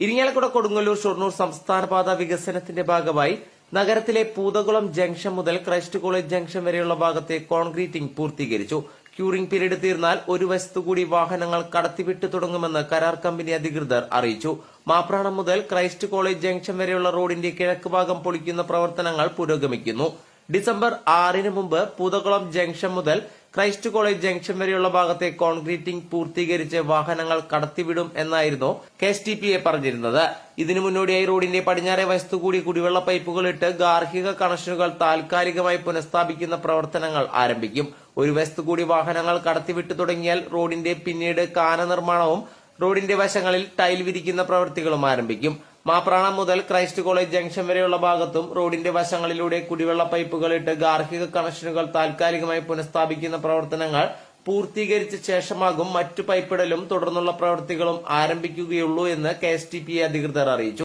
ഇരിങ്ങാലക്കുട കൊടുങ്ങല്ലൂർ ഷൊർണൂർ സംസ്ഥാനപാത വികസനത്തിന്റെ ഭാഗമായി നഗരത്തിലെ പൂതകുളം ജംഗ്ഷൻ മുതൽ ക്രൈസ്റ്റ് കോളേജ് ജംഗ്ഷൻ വരെയുള്ള ഭാഗത്തെ കോൺക്രീറ്റിംഗ് പൂർത്തീകരിച്ചു. ക്യൂറിംഗ് പീരീഡ് തീർന്നാൽ ഒരു വശത്തു കൂടി വാഹനങ്ങൾ കടത്തിവിട്ടു തുടങ്ങുമെന്ന് കരാർ കമ്പനി അധികൃതർ അറിയിച്ചു. മാപ്രാണം മുതൽ ക്രൈസ്റ്റ് കോളേജ് ജംഗ്ഷൻ വരെയുള്ള റോഡിന്റെ കിഴക്ക് ഭാഗം പൊളിക്കുന്ന പ്രവർത്തനങ്ങൾ പുരോഗമിക്കുന്നു. ഡിസംബർ ആറിന് മുമ്പ് പൂതകുളം ജംഗ്ഷൻ മുതൽ ക്രൈസ്റ്റ് കോളേജ് ജംഗ്ഷൻ വരെയുള്ള ഭാഗത്തെ കോൺക്രീറ്റിംഗ് പൂർത്തീകരിച്ച് വാഹനങ്ങൾ കടത്തിവിടും എന്നായിരുന്നു K S T P A പറഞ്ഞിരുന്നത്. ഇതിനു മുന്നോടിയായി റോഡിന്റെ പടിഞ്ഞാറെ വശത്തുകൂടി കുടിവെള്ള പൈപ്പുകൾ ഇട്ട് ഗാർഹിക കണക്ഷനുകൾ താൽക്കാലികമായി പുനഃസ്ഥാപിക്കുന്ന പ്രവർത്തനങ്ങൾ ആരംഭിക്കും. ഒരു വശത്തു കൂടി വാഹനങ്ങൾ കടത്തിവിട്ടു തുടങ്ങിയാൽ റോഡിന്റെ പിന്നീട് കാന നിർമ്മാണവും റോഡിന്റെ വശങ്ങളിൽ ടൈൽ വിരിക്കുന്ന പ്രവൃത്തികളും ആരംഭിക്കും. മാപ്രാണം മുതൽ ക്രൈസ്റ്റ് കോളേജ് ജംഗ്ഷൻ വരെയുള്ള ഭാഗത്തും റോഡിന്റെ വശങ്ങളിലൂടെ കുടിവെള്ള പൈപ്പുകൾ ഇട്ട് ഗാർഹിക കണക്ഷനുകൾ താൽക്കാലികമായി പുനഃസ്ഥാപിക്കുന്ന പ്രവർത്തനങ്ങൾ പൂർത്തീകരിച്ച ശേഷമാകും മറ്റു പൈപ്പിടലും തുടർന്നുള്ള പ്രവൃത്തികളും ആരംഭിക്കുകയുള്ളൂ എന്ന് കെ അധികൃതർ അറിയിച്ചു.